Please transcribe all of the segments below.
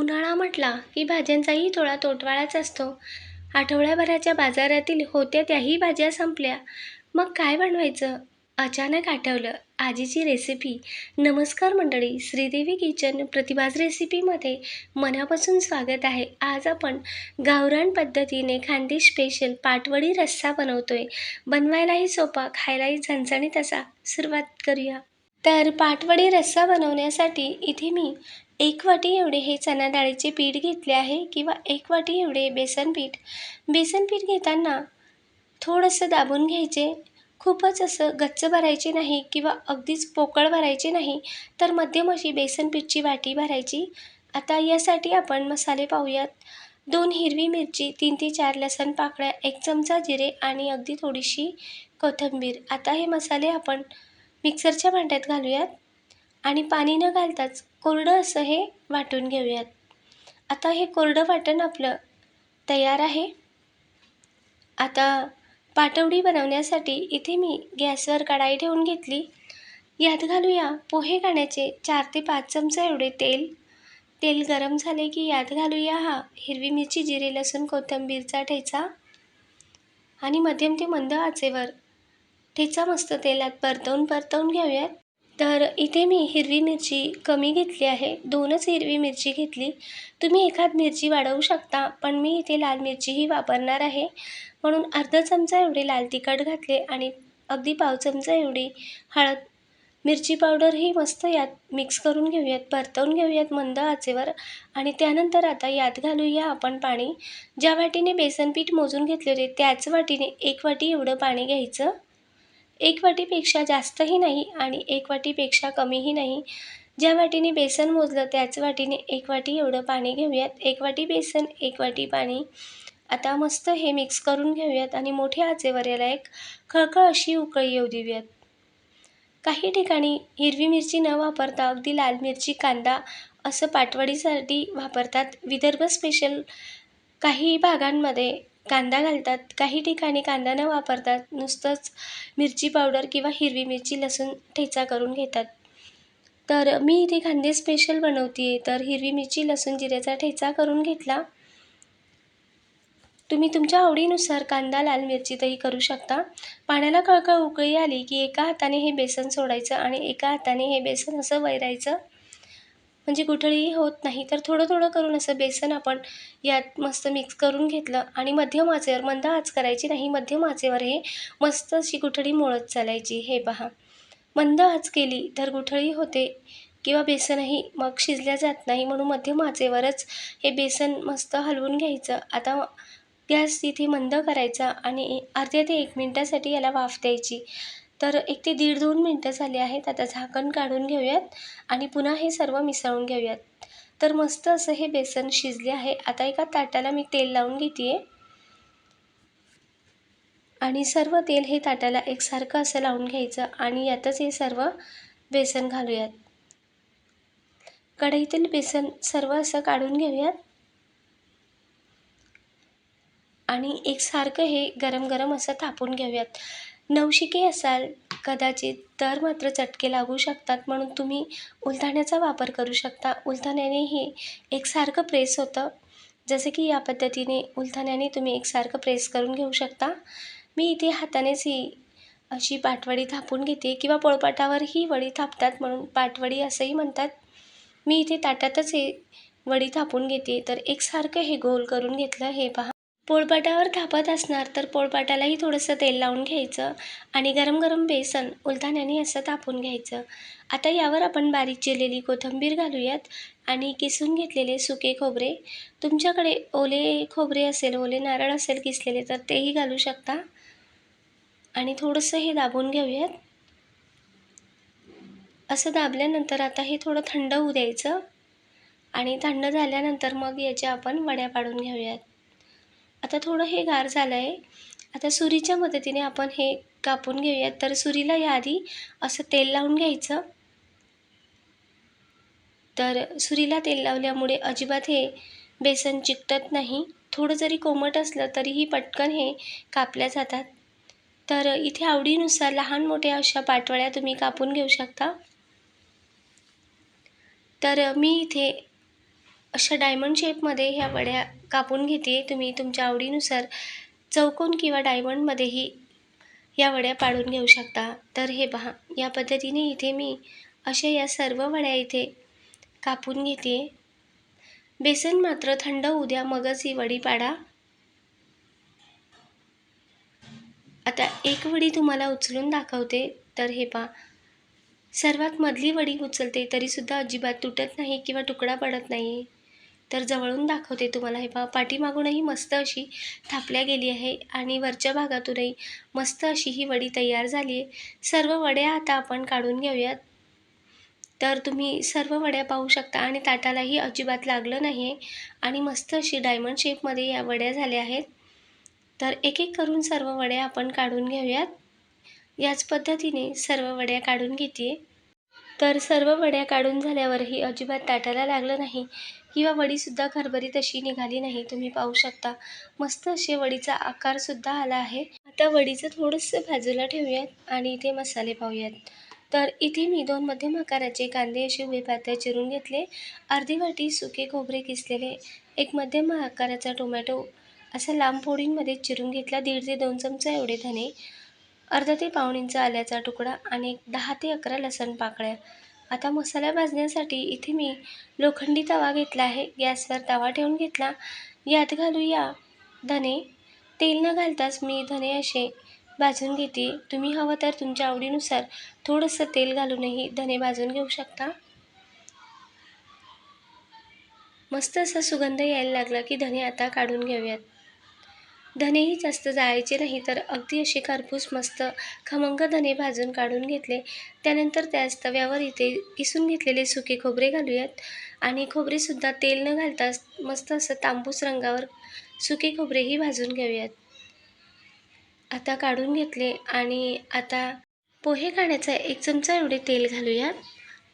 उन्हाळा म्हटला की भाज्यांचाही थोडा तोटवाळाच असतो. आठवड्याभराच्या बाजारातील होत्या त्याही भाज्या संपल्या. मग काय बनवायचं? अचानक आठवलं आजीची रेसिपी नमस्कार मंडळी श्रीदेवी किचन प्रतिभाज रेसिपीमध्ये मनापासून स्वागत आहे. आज आपण गावरान पद्धतीने खांदी स्पेशल पाटवडी रस्सा बनवतोय. बनवायलाही सोपा खायलाही झणझणीत असा. सुरुवात करूया. तर पाटवडी रस्सा बनवण्यासाठी इथे मी एक वाटी एवढे हे चणा डाळीचे पीठ घेतले आहे किंवा एक वाटी एवढे बेसन पीठ. बेसन पीठ घेताना थोडंसं दाबून घ्यायचे. खूपच असं गच्च भरायचे नाही किंवा अगदीच पोकळ भरायचे नाही तर मध्यम अशी बेसन पीठची वाटी भरायची. आता यासाठी आपण मसाले पाहूयात. दोन हिरवी मिरची तीन ते चार लसण पाकळ्या एक चमचा जिरे आणि अगदी थोडीशी कोथिंबीर. आता हे मसाले आपण मिक्सरच्या भांड्यात घालूयात. आणि पाणी न घालताच कोरडं असं हे वाटून घेऊयात. आता हे कोरडं वाटण आपलं तयार आहे. आता पाटवडी बनवण्यासाठी इथे मी गॅसवर कढाई ठेवून घेतली. यात घालूया पोहे खाण्याचे चार ते पाच चमचा एवढे तेल. तेल गरम झाले की यात घालूया हा हिरवी मिरची जिरे लसूण कोथिंबीरचा ठेचा आणि मध्यम ते मंद आचेवर ठेचा मस्त तेलात परतवून परतवून घेऊयात. तर इथे मी हिरवी मिरची कमी घेतली आहे. दोनच हिरवी मिरची घेतली. तुम्ही एखाद मिरची वाढवू शकता पण मी इथे लाल मिरचीही वापरणार आहे. म्हणून अर्धा चमचा एवढे लाल तिखट घातले आणि अगदी पाव चमचा एवढी हळद मिरची पावडरही मस्त यात मिक्स करून घेऊयात परतवून घेऊयात मंद आचेवर आणि त्यानंतर आता यात घालूया आपण पाणी. ज्या वाटीने बेसन पीठ मोजून घेतलेले त्याच वाटीने एक वाटी एवढं पाणी घ्यायचं. एक वाटीपेक्षा जास्तही नाही आणि एक वाटीपेक्षा कमीही नाही. ज्या वाटीने बेसन मोजलं त्याच वाटीने एक वाटी एवढं पाणी घेऊयात. एक वाटी बेसन एक वाटी पाणी. आता मस्त हे मिक्स करून घेऊयात आणि मोठ्या आचेवर याला एक खळखळ अशी उकळी येऊ देऊयात. काही ठिकाणी हिरवी मिरची न वापरता अगदी लाल मिरची कांदा असं पाटवडीसाठी वापरतात. विदर्भ स्पेशल काही भागांमध्ये कांदा घालतात. काही ठिकाणी कांदा न वापरतात नुसतंच मिरची पावडर किंवा हिरवी मिरची लसूण ठेचा करून घेतात. तर मी इथे कांदे स्पेशल बनवते आहे तर हिरवी मिरची लसूण जिऱ्याचा ठेचा करून घेतला. तुम्ही तुमच्या आवडीनुसार कांदा लाल मिरचीतही करू शकता. पाण्याला कळकळ उकळी आली की एका हाताने हे बेसन सोडायचं आणि एका हाताने हे बेसन असं वैरायचं. म्हणजे गुठळीही होत नाही. तर थोडं थोडं करून असं बेसन आपण यात मस्त मिक्स करून घेतलं आणि मध्यम आचेवर मंद आच करायची नाही. मध्यम आचेवर हे मस्त अशी गुठळी मोळत चालायची. हे पहा. मंद आच केली तर गुठळी होते किंवा बेसनही मग शिजल्या जात नाही. म्हणून मध्यम आचेवरच हे बेसन मस्त हलवून घ्यायचं. आता गॅस तिथे मंद करायचा आणि अर्ध्या ते एक मिनटासाठी याला वाफ द्यायची. तर एक ते दीड दोन मिनटं झाले आहेत. आता झाकण काढून घेऊयात आणि पुन्हा हे सर्व मिसळून घेऊयात. तर मस्त असं हे बेसन शिजले आहे. आता एका ताटाला मी तेल लावून घेते आणि सर्व तेल हे ताटाला एकसारखं असं लावून घ्यायचं आणि यातच हे सर्व बेसन घालूयात. कढईतील बेसन सर्व असं काढून घेऊयात. आणि एकसारखं हे गरम गरम असं थापून घेऊयात. नवशिके असाल कदाचित तर मात्र चटके लागू शकतात म्हणून तुम्ही उलथाण्याचा वापर करू शकता. उलथाण्याने हे एकसारखं प्रेस होतं. जसं की या पद्धतीने उलथाण्याने तुम्ही एकसारखं प्रेस करून घेऊ शकता. मी इथे हातानेच ही अशी पाटवडी थापून घेते किंवा पोळपाटावर ही वडी थापतात म्हणून पाटवडी असंही म्हणतात. मी इथे ताटातच हे वडी थापून घेते. तर एकसारखं हे गोल करून घेतलं हे पहा. पोळपाटावर थापत असणार तर पोळपाटालाही थोडंसं तेल लावून घ्यायचं आणि गरम गरम बेसन उलथाण्याने असं तापून घ्यायचं. आता यावर आपण बारीक चिरलेली कोथिंबीर घालूयात आणि किसून घेतलेले सुके खोबरे. तुमच्याकडे ओले खोबरे असेल ओले नारळ असेल किसलेले तर तेही घालू शकता. आणि थोडंसं हे दाबून घेऊयात. असं दाबल्यानंतर आता हे थोडं थंड होऊ द्यायचं आणि थंड झाल्यानंतर मग याच्या आपण वड्या पाडून घेऊयात. आता थोडं हे गार झालं आहे आता सुरीच्या मदतीने आपण हे कापून घेऊयात. तर सुरीला याआधी असं तेल लावून घ्यायचं. तर सुरीला तेल लावल्यामुळे अजिबात हे बेसन चिकटत नाही. थोडं जरी कोमट असलं तरीही पटकन हे कापल्या जातात. तर इथे आवडीनुसार लहान मोठ्या अशा पाटवळ्या तुम्ही कापून घेऊ शकता. तर मी इथे अशा डायमंड शेपमध्ये ह्या वड्या कापून घेते तुम्ही तुमच्या आवडीनुसार चौकोन किंवा डायमंडमध्येही या वड्या पाडून घेऊ शकता. तर हे पहा या पद्धतीने इथे मी अशा या सर्व वड्या इथे कापून घेते बेसन मात्र थंड उद्या मगच ही वडी पाडा. आता एक वडी तुम्हाला उचलून दाखवते. तर हे पहा सर्वात मधली वडी उचलते तरीसुद्धा अजिबात तुटत नाही किंवा तुकडा पडत नाही तर जवळून दाखवते तुम्हाला. हे पहा पाठीमागूनही मस्त अशी थापल्या गेली आहे आणि वरच्या भागातूनही मस्त अशी ही वडी तयार झाली आहे. सर्व वड्या आता आपण काढून घेऊयात. तर तुम्ही सर्व वड्या पाहू शकता आणि ताटालाही अजिबात लागलं नाही आहे आणि मस्त अशी डायमंड शेपमध्ये या वड्या झाल्या आहेत. तर एक एक करून सर्व वड्या आपण काढून घेऊयात. याच पद्धतीने सर्व वड्या काढून घेते तर सर्व वड्या काढून झाल्यावरही अजिबात ताटाला लागलं नाही किंवा वडीसुद्धा खरभरी तशी निघाली नाही तुम्ही पाहू शकता. मस्त असे वडीचा आकारसुद्धा आला आहे. आता वडीचं थोडंसं बाजूला ठेवूयात आणि इथे मसाले पाहूयात. तर इथे मी दोन मध्यम आकाराचे कांदे असे उभे पातळ चिरून घेतले. अर्धी वाटी सुके खोबरे किसलेले एक मध्यम आकाराचा टोमॅटो असा लांब फोडींमध्ये चिरून घेतला. दीड ते दोन चमचा एवढे धने. अर्धा ते पाऊण इंच आल्याचा तुकडा आणि दहा ते अकरा लसण पाकळ्या. आता मसाला भाजण्यासाठी इथे मी लोखंडी तवा घेतला आहे. गॅसवर तवा ठेवून घेतला. यात घालूया धने. तेल न घालताच मी धने असे भाजून घेते. तुम्ही हवं तर तुमच्या आवडीनुसार थोडंसं तेल घालूनही धने भाजून घेऊ शकता. मस्त असा सुगंध यायला लागला की धने आता काढून घेऊयात. धनेही जास्त जाळायचे नाही तर अगदी असे खरपूस मस्त खमंग धने भाजून काढून घेतले. त्यानंतर त्याच तव्यावर इथे किसून घेतलेले सुके खोबरे घालूयात. आणि खोबरेसुद्धा तेल न घालता मस्त असं तांबूस रंगावर सुके खोबरेही भाजून घेऊयात. आता काढून घेतले आणि आता पोहे खाण्याचा एक चमचा एवढे तेल घालूयात.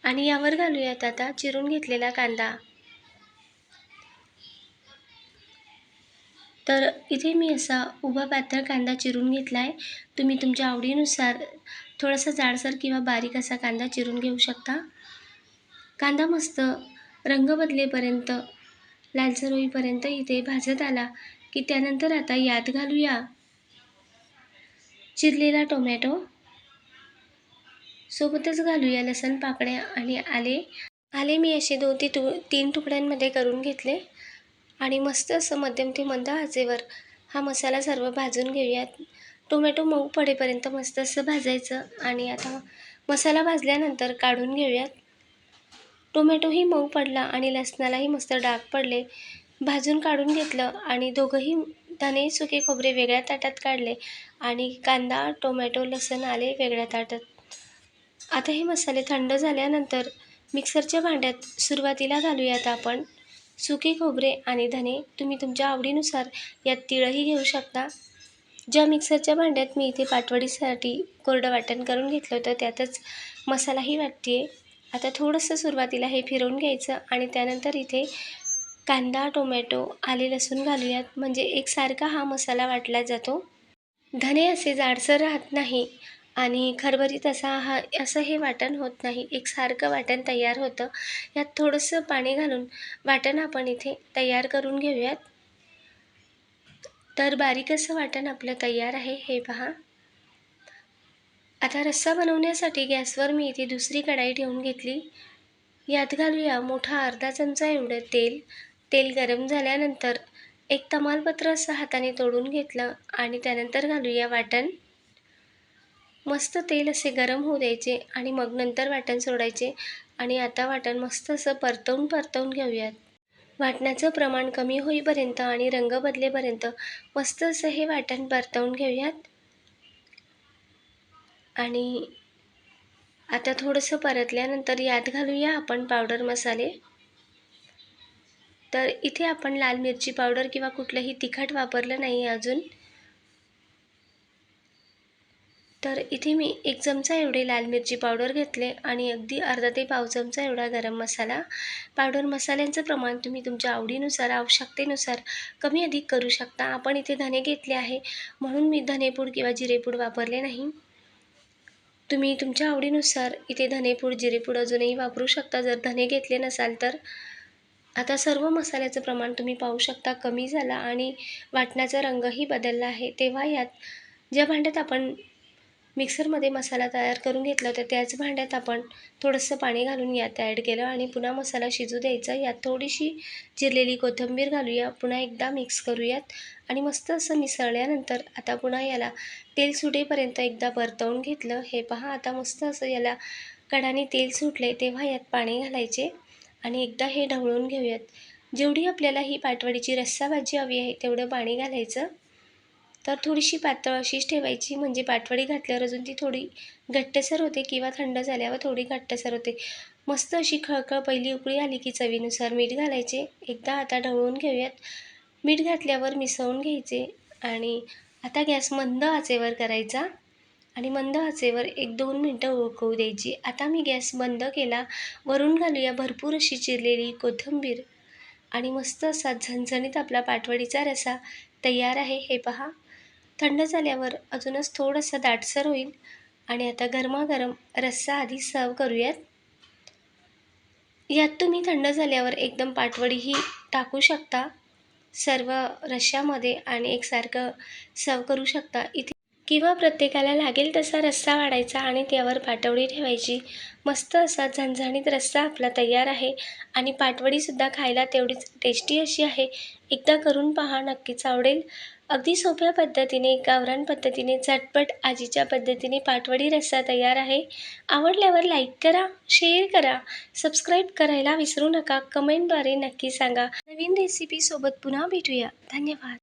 आणि यावर घालूयात आता चिरून घेतलेला कांदा. तर इथे मी असा उभा पातळ कांदा चिरून घेतला आहे तुम्ही तुमच्या आवडीनुसार थोडासा जाडसर किंवा बारीक असा कांदा चिरून घेऊ शकता. कांदा मस्त रंग बदलेपर्यंत लालसर होईपर्यंत इथे भाजत आला की त्यानंतर आता यात घालूया चिरलेला टोमॅटो. सोबतच घालूया लसण पाकळ्या आणि आले. आले मी असे दोन ते तु तीन तुकड्यांमध्ये करून घेतले. आणि मस्त असं मध्यम ते मंद आचेवर हा मसाला सर्व भाजून घेऊयात. टोमॅटो मऊ पडेपर्यंत मस्त असं भाजायचं आणि आता मसाला भाजल्यानंतर काढून घेऊयात. टोमॅटोही मऊ पडला आणि लसणालाही मस्त डाग पडले. भाजून काढून घेतलं आणि दोघंही धने सुके खोबरे वेगळ्या ताटात काढले आणि कांदा टोमॅटो लसण आले वेगळ्या ताटात. आता हे मसाले थंड झाल्यानंतर मिक्सरच्या भांड्यात सुरुवातीला घालूयात आपण. सुके खोबरे आणि धने तुम्ही तुमच्या आवडीनुसार यात तिळही घेऊ शकता. ज्या मिक्सरच्या भांड्यात मी इथे पाटवडीसाठी कोरडं वाटण करून घेतलं होतं त्यातच मसालाही वाटते आता थोडंसं सुरुवातीला हे फिरवून घ्यायचं आणि त्यानंतर इथे कांदा टोमॅटो आले लसूण घालूयात. म्हणजे एकसारखा हा मसाला वाटला जातो. धने असे जाडसर राहत नाही. आणि खरबरीत असा हा असं हे वाटण होत नाही. एकसारखं वाटण तयार होतं. यात थोडंसं पाणी घालून वाटण आपण इथे तयार करून घेऊयात. तर बारीक असं वाटण आपलं तयार आहे. हे पहा. आता रस्सा बनवण्यासाठी गॅसवर मी इथे दुसरी कढाई ठेवून घेतली. यात घालूया मोठा अर्धा चमचा एवढं तेल. तेल गरम झाल्यानंतर एक तमालपत्र असं हाताने तोडून घेतलं आणि त्यानंतर घालूया वाटण. मस्त तेल असे गरम होऊ द्यायचे आणि मग नंतर वाटण सोडायचे आणि आता वाटण मस्त असं परतवून परतवून घेऊयात. वाटण्याचं प्रमाण कमी होईपर्यंत आणि रंग बदलेपर्यंत मस्त असं हे वाटण परतवून घेऊयात. आणि आता थोडंसं परतल्यानंतर यात घालूया आपण पावडर मसाले. तर इथे आपण लाल मिरची पावडर किंवा कुठलंही तिखट वापरलं नाही अजून. तर इथे मी एक चमचा एवढे लाल मिरची पावडर घेतले आणि अगदी अर्धा ते पाव चमचा एवढा गरम मसाला. पावडर मसाल्यांचं प्रमाण तुम्ही तुमच्या आवडीनुसार आवश्यकतेनुसार कमी अधिक करू शकता. आपण इथे धने घेतले आहे. म्हणून मी धनेपूड किंवा जिरेपूड वापरले नाही. तुम्ही तुमच्या आवडीनुसार इथे धनेपूड जिरेपूड अजूनही वापरू शकता. जर धने घेतले नसाल तर. आता सर्व मसाल्याचं प्रमाण तुम्ही पाहू शकता. कमी झाला आणि वाटण्याचा रंगही बदलला आहे. तेव्हा यात ज्या भांड्यात आपण मिक्सरमध्ये मसाला तयार करून घेतला होता. त्याच भांड्यात आपण थोडंसं पाणी घालून यात ॲड केलं आणि पुन्हा मसाला शिजू द्यायचा. यात थोडीशी चिरलेली कोथिंबीर घालूया. पुन्हा एकदा मिक्स करूयात आणि मस्त असं मिसळल्यानंतर आता पुन्हा याला तेल सुटेपर्यंत एकदा परतवून घेतलं. हे पहा आता मस्त असं याला कडाने तेल सुटले तेव्हा यात पाणी घालायचे आणि एकदा हे ढवळून घेऊयात. जेवढी आपल्याला ही पाटवडीची रस्सा भाजी हवी आहे तेवढं पाणी घालायचं. तर थोडीशी पातळ अशीच ठेवायची. म्हणजे पाटवडी घातल्यावर अजून ती थोडी घट्टसर होते किंवा थंड झाल्यावर थोडी घट्टसर होते. मस्त अशी खळखळ पहिली उकळी आली की चवीनुसार मीठ घालायचे. एकदा आता ढवळून घेऊयात. मीठ घातल्यावर मिसळून घ्यायचे आणि आता गॅस मंद आचेवर करायचा आणि मंद आचेवर एक दोन मिनटं उकळू द्यायची. आता मी गॅस बंद केला. वरून घालूया भरपूर अशी चिरलेली कोथिंबीर आणि मस्त असा झणझणीत आपला पाटवडीचा रसा तयार आहे. हे पहा. थंड झाल्यावर अजूनच थोडंसं दाटसर होईल. आणि आता गरमागरम रस्सा आधी सर्व करूयात. यात तुम्ही थंड झाल्यावर एकदम पाटवडीही टाकू शकता. सर्व रश्श्यामध्ये आणि एकसारखं सर्व करू शकता. इथे किंवा प्रत्येकाला लागेल तसा रस्सा वाढायचा आणि त्यावर पाटवडी ठेवायची. मस्त असा झणझणीत रस्सा आपला तयार आहे. आणि पाटवडीसुद्धा खायला तेवढीच टेस्टी अशी आहे. एकदा करून पहा नक्कीच आवडेल. अगदी सोप्या पद्धतीने गावरान पद्धतीने झटपट आजीच्या पद्धतीने पाटवडी रस्सा तयार आहे. आवडल्यावर लाईक करा शेअर करा. सबस्क्राईब करायला विसरू नका. कमेंटद्वारे नक्की सांगा. नवीन रेसिपीसोबत पुन्हा भेटूया. धन्यवाद.